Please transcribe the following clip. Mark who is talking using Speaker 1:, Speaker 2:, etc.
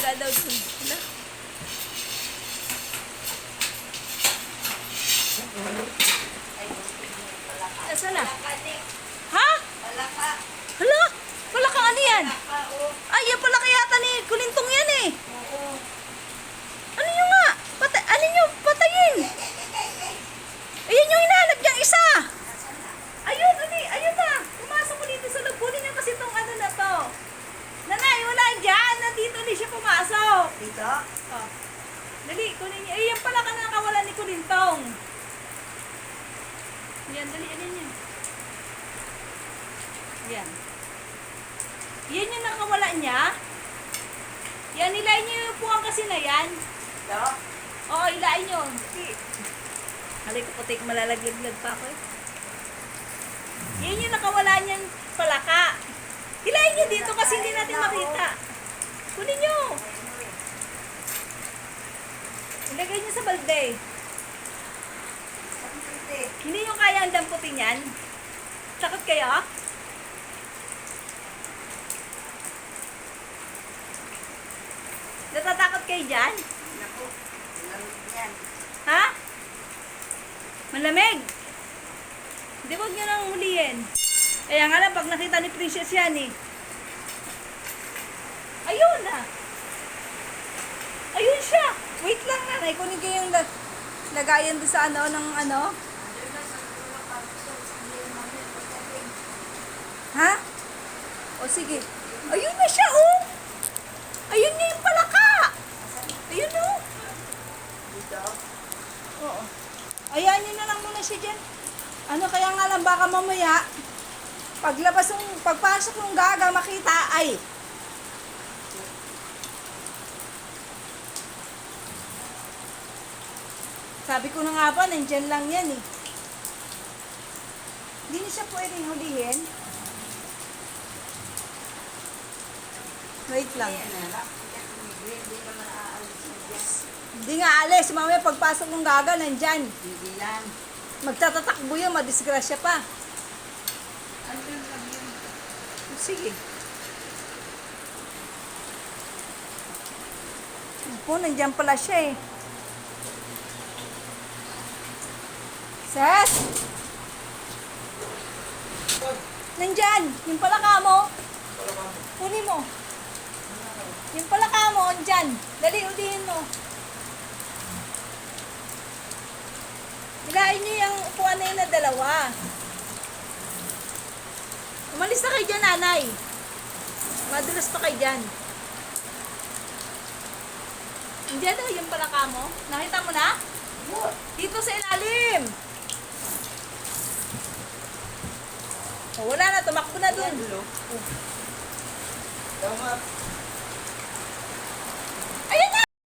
Speaker 1: wala daw dun. Wala. Nasaan na? Ha? Hala? Wala kang ano yan? Ay, yan pala kaya yata ni Kulintong yan eh. Ano nyo nga? Patay, ano nyo? Patayin. Ayan yung hinahanap niyang isa. Ayun, ali, ayun na. Pumasok ko dito sa loob. Kunin niyo kasi itong ano na to. Nanay, wala dyan. Nandito ulit siya pumasok.
Speaker 2: Dito?
Speaker 1: Oh. Dali, kunin niyo. Ayan pala ka nakawala ni Kulintong. Yan, dali, alin niya. Yan. Yan yung nakawala niya. Yan, ilayin niyo yung upuan kasi na yan.
Speaker 2: Dito?
Speaker 1: Oo, ilayin niyo. Halay ko putik, malalaglag pa ako eh. Yan yung nakawala niyan palaka. Hilahin niyo dito kasi hindi natin makita. Kunin niyo. Ilagay niyo sa balde. Hindi niyo kaya ang damputin yan. Takot kayo? Natatakot kayo dyan?
Speaker 2: Naku, lamig yan.
Speaker 1: Ha? Malamig. Hindi, wag nyo nang hulihin. Kaya nga lang, pag nakita ni Princess yan eh. Ayun na. Ayun siya. Nanay. Kunin ko yung lag lagayan doon sa ano, ng ano. Ha? O sige. Ayun na siya oh. Ayun na yung palaka. Ayun oh.
Speaker 2: Dito?
Speaker 1: Oo. Ayan nyo na lang muna siya dyan. Ano kaya nga lang baka mamaya, paglabas ng, pagpasok ng gaga makita, ay, sabi ko na nga ba, nandyan lang yan eh. Hindi niyo siya pwedeng hulihin. Wait lang. Hindi nga alis, mamaya pagpasok ng gaga, nandyan.
Speaker 2: Hindi yan.
Speaker 1: Magtatatakbo yun, madisgrasya pa.
Speaker 2: Ano yung sabi yun?
Speaker 1: Sige. Po, nandiyan pala siya eh. Ses! Nandyan! Yung pala ka mo. Kunin mo. Yung pala ka mo, andyan. Dali, ulihin mo. Hilahin niyo yung upuan na yun na dalawa. Umalis na kayo dyan, nanay. Madulas pa kayo dyan. Diyan na, yung palaka mo. Nakita mo na? Dito sa ilalim. Oh, wala na, tumakbo na dun.
Speaker 2: Tama.